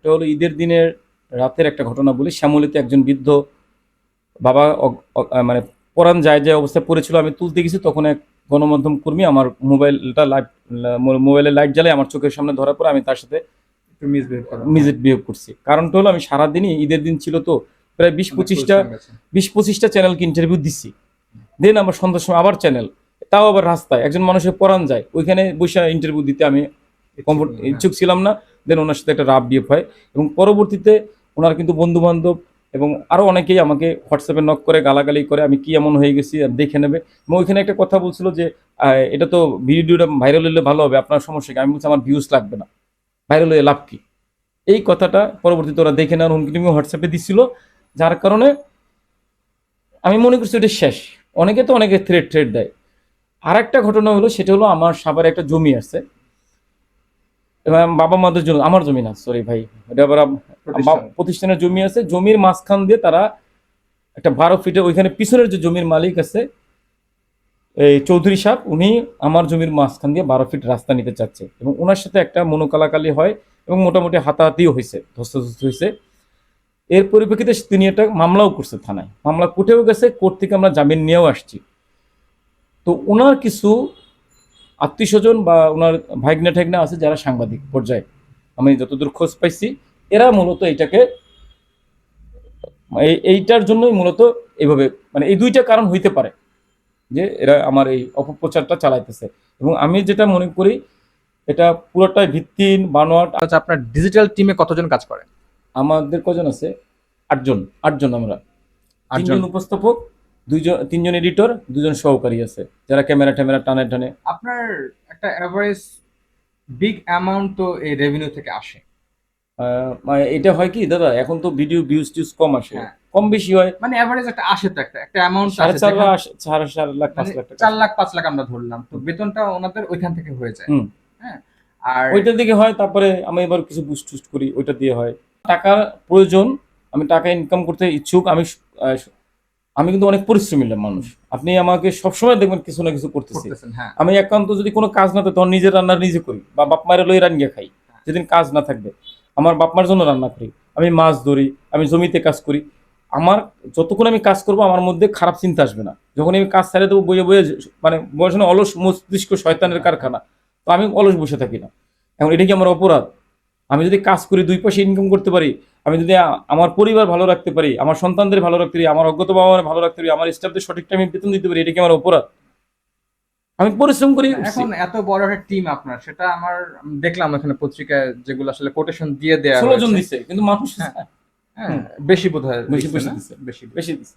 একটা হলো ঈদের দিনের রাতের একটা ঘটনা বলি। শ্যামলিতে একজন বৃদ্ধ বাবা মানে পরাণ যায় যায় অবস্থায় পড়েছিল আমি তুলতে গেছি তখন এক গণমাধ্যম কর্মী আমার মোবাইলটা লাইট মোবাইলের লাইট জ্বালে আমার চোখের সামনে ধরা পড়ে আমি তার সাথে মিসবিহেভ করা। বিহেভ করছি। কারণটা হলো আমি সারাদিনই ঈদের দিন ছিল তো প্রায় বিশ পঁচিশটা বিশ পঁচিশটা চ্যানেলকে ইন্টারভিউ দিচ্ছি দেন আমার সন্ধ্যার সময় আবার চ্যানেল তাও আবার রাস্তায় একজন মানুষের পরাণ যায় ওইখানে বসে ইন্টারভিউ দিতে আমি কমফোর্ট। ইচ্ছুক ছিলাম না। দেন ওনার সাথে একটা রাব বিয়ে হয় এবং পরবর্তীতে ওনার কিন্তু বন্ধু বান্ধব এবং আরও অনেকেই আমাকে হোয়াটসঅ্যাপে নক করে, গালাগালি করে, আমি কি এমন হয়ে গেছি আর দেখে নেবে। এবং ওইখানে একটা কথা বলছিল যে এটা তো ভিডিওটা ভাইরাল হলে ভালো হবে, আপনার সমস্যা কি? আমি বলছি, আমার ভিউজ লাগবে না। ভাইরাল হয়ে লাভ কি? এই কথাটা পরবর্তীতে ওরা দেখে নেওয়ার হুমকি টুমকি হোয়াটসঅ্যাপে দিচ্ছিল যার কারণে আমি মনে করছি এটা শেষ। অনেকে তো অনেকে থ্রেড থ্রেড দেয়। আর একটা ঘটনা হলো, সেটা হলো আমার সাভারে একটা জমি আছে। বাবা মাদের জন্য আমার জমি না সরি ভাই। এটা আবার প্রতিষ্ঠানের জমি আছে জমির মাঝখান দিয়ে তারা একটা বারো ফিটে ওইখানে পিছনের যে জমির মালিক আছে এই চৌধুরী সাহেব উনি আমার জমির মাঝখান দিয়ে বারো ফিট রাস্তা নিতে চাচ্ছে। এবং ওনার সাথে একটা মনোকালাকালি হয় এবং মোটামুটি হাতাহাতিও হয়েছে ধস্তাধস্তি হয়েছে। এর পরিপ্রেক্ষিতে তিনি একটা মামলাও করছে থানায়। মামলা কোর্টেও গেছে কোর্ট থেকে আমরা জামিন নিয়েও আসছি। তো ওনার কিছু আত্মীয় স্বজন বা ওনার ভাইগনা ঠাইগনা আছে যারা সাংবাদিক পর্যায়ে। আমি যতদূর খোঁজ পাইছি এরা মূলত এটাকে এইটার জন্যই মূলত এইভাবে মানে এই দুইটা কারণ হইতে পারে যে এরা আমার এই অপপ্রচারটা চালাইতেছে। এবং আমি যেটা মনে করি এটা পুরোটাই ভিত্তিহীন বানোয়াট। আচ্ছা আপনার ডিজিটাল টিমে কতজন কাজ করে? আমাদের কজন আছে? আটজন আটজন আমরা। আটজন। উপস্থাপক দুইজন তিনজন এডিটর দুজন সহকারী আছে যারা ক্যামেরা ট্যামেরা টানে টানে। আপনার একটা অ্যাভারেজ বিগ অ্যামাউন্ট তো এই রেভিনিউ থেকে আসে। মানে এটা হয় কি দাদা এখন তো ভিডিও ভিউজ টিউজ কম আসে। হ্যাঁ। কম বেশি হয়। মানে অ্যাভারেজ একটা আসে তো একটা একটা অ্যামাউন্ট সাড়ে চার লাখ আসে- সাড়ে চার লাখ পাঁচ লাখ টাকা চার লাখ পাঁচ লাখ আমরা ধরলাম তো বেতনটা ওনাদের ওইখান থেকে হয়ে যায়। হ্যাঁ আর ওইটা দিকে হয় তারপরে আমি এবার কিছু বুস্ট টুস্ট করি ওইটা দিয়ে হয়। টাকার প্রয়োজন আমি টাকা ইনকাম করতে ইচ্ছুক আমি আমি কিন্তু অনেক পরিশ্রমী মানুষ। আপনি আমাকে সবসময় দেখবেন কিছু না কিছু করতেছি। হ্যাঁ। আমি একান্ত যদি কোনো কাজ না থাকে তখন নিজের রান্না নিজে করি বা বাপ মায়ের লই রান্না খাই। যেদিন কাজ না থাকবে আমার বাপ মার জন্য রান্না করি। আমি মাছ ধরি আমি জমিতে কাজ করি। আমার যতক্ষণ আমি কাজ করব আমার মধ্যে খারাপ চিন্তা আসবে না। যখন আমি কাজ ছেড়ে দেবো বইয়ে বইয়ে মানে বয়স না অলস মস্তিষ্ক শয়তানের কারখানা তো আমি অলস বসে থাকি না। এখন এটা কি আমার অপরাধ? আমি যদি কাজ করি দুই পয়সা ইনকাম করতে পারি আমি যদি আমার পরিবার ভালো রাখতে পারি আমার সন্তানদের ভালো রাখতে পারি আমার অজ্ঞত বাবা মানে ভালো রাখতে পারি আমার স্টাফদের সঠিক টাইমে বেতন দিতে পারি এটা কি আমার অপরাধ? আমি পরিশ্রম করি। এখন এত বড় একটা টিম আপনার সেটা আমার দেখলাম এখানে পত্রিকায় যেগুলো আসলে কোটেশন দিয়ে দেয়া ষোলো জন দিছে কিন্তু মানুষ হ্যাঁ, হ্যাঁ, বেশি বোধ হয় বেশি বেশি দিছে বেশি বেশি দিচ্ছে